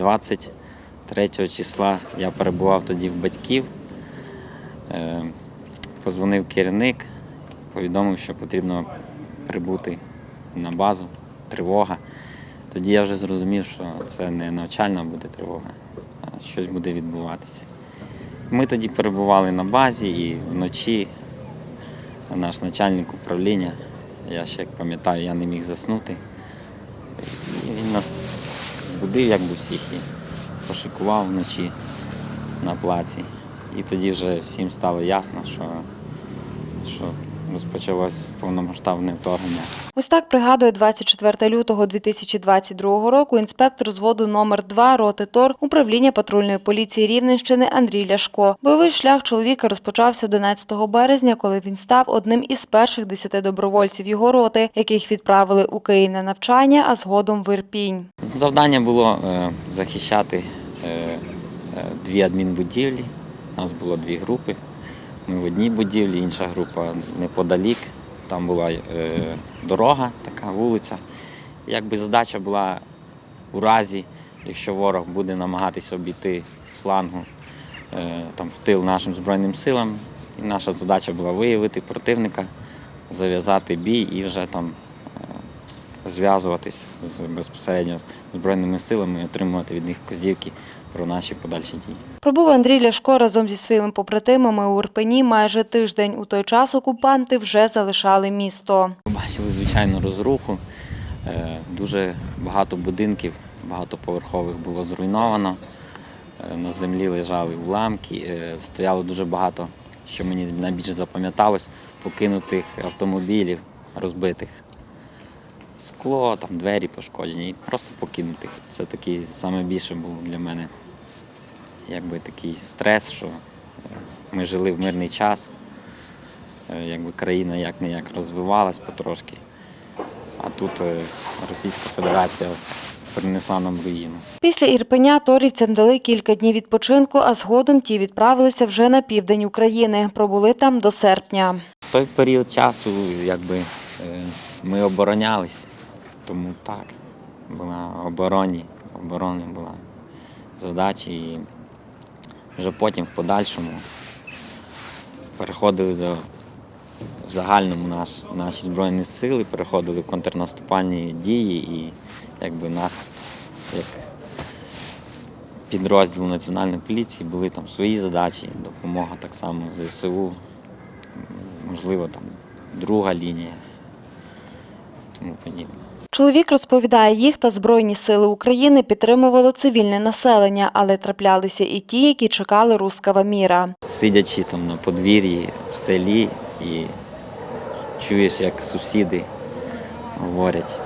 23 числа я перебував тоді в батьків. Е, Позвонив керівник, повідомив, що потрібно прибути на базу, тривога. Тоді я вже зрозумів, що це не навчальна буде тривога, а щось буде відбуватися. Ми тоді перебували на базі і вночі наш начальник управління, я ще як пам'ятаю, я не міг заснути. І він нас збудив, якби всіх, і пошикував вночі на плаці. І тоді вже всім стало ясно, що, що розпочалось повномасштабне вторгнення. Ось так пригадує 24 лютого 2022 року інспектор зводу номер 2 роти ТОР управління патрульної поліції Рівненщини Андрій Ляшко. Бойовий шлях чоловіка розпочався 11 березня, коли він став одним із перших десяти добровольців його роти, яких відправили у Київ на навчання, а згодом в Ірпінь. Завдання було е, захищати е, е, дві адмінбудівлі. У нас було дві групи. Ми в одній будівлі, інша група неподалік. Там була е, дорога, така вулиця. Якби задача була у разі, якщо ворог буде намагатися обійти з флангу е, там, в тил нашим Збройним силам. І наша задача була виявити противника, зав'язати бій і вже там е, зв'язуватись з безпосередньо Збройними силами і отримувати від них вказівки про наші подальші дії. Пробув Андрій Ляшко разом зі своїми побратимами у Ірпені майже тиждень. У той час окупанти вже залишали місто. Бачили, звичайно, розруху. Е, Дуже багато будинків, багатоповерхових було зруйновано. Е, На землі лежали уламки. Е, Стояло дуже багато, що мені найбільше запам'яталось, покинутих автомобілів, розбитих. Скло, там двері пошкоджені, і просто покинутих. Це такий найбільше був для мене якби такий стрес, що е, ми жили в мирний час. Е, якби країна як не як розвивалась потрошки. А тут е, Російська Федерація принесла нам руїну. Після Ірпеня торівцям дали кілька днів відпочинку, а згодом ті відправилися вже на південь України. Пробули там до серпня. В той період часу якби, ми оборонялись, тому так, була обороні, оборони була задача. І вже потім в подальшому переходили до в загальному наш, наші Збройні сили, переходили в контрнаступальні дії і якби нас як підрозділ Національної поліції були там свої задачі, допомога так само ЗСУ, можливо, там друга лінія, тому подібне. Чоловік розповідає, їх та Збройні сили України підтримувало цивільне населення, але траплялися і ті, які чекали рускава міра. Сидячи там на подвір'ї в селі і чуєш, як сусіди говорять,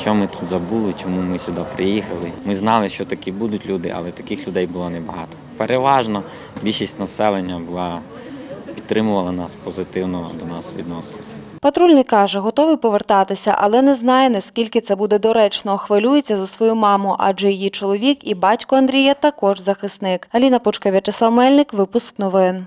що ми тут забули, чому ми сюди приїхали. Ми знали, що такі будуть люди, але таких людей було небагато. Переважно більшість населення була підтримувала нас, позитивно до нас відносилася. Патрульний каже, готовий повертатися, але не знає, наскільки це буде доречно. Хвилюється за свою маму, адже її чоловік і батько Андрія також захисник. Аліна Пучка, В'ячеслав Мельник, випуск новин.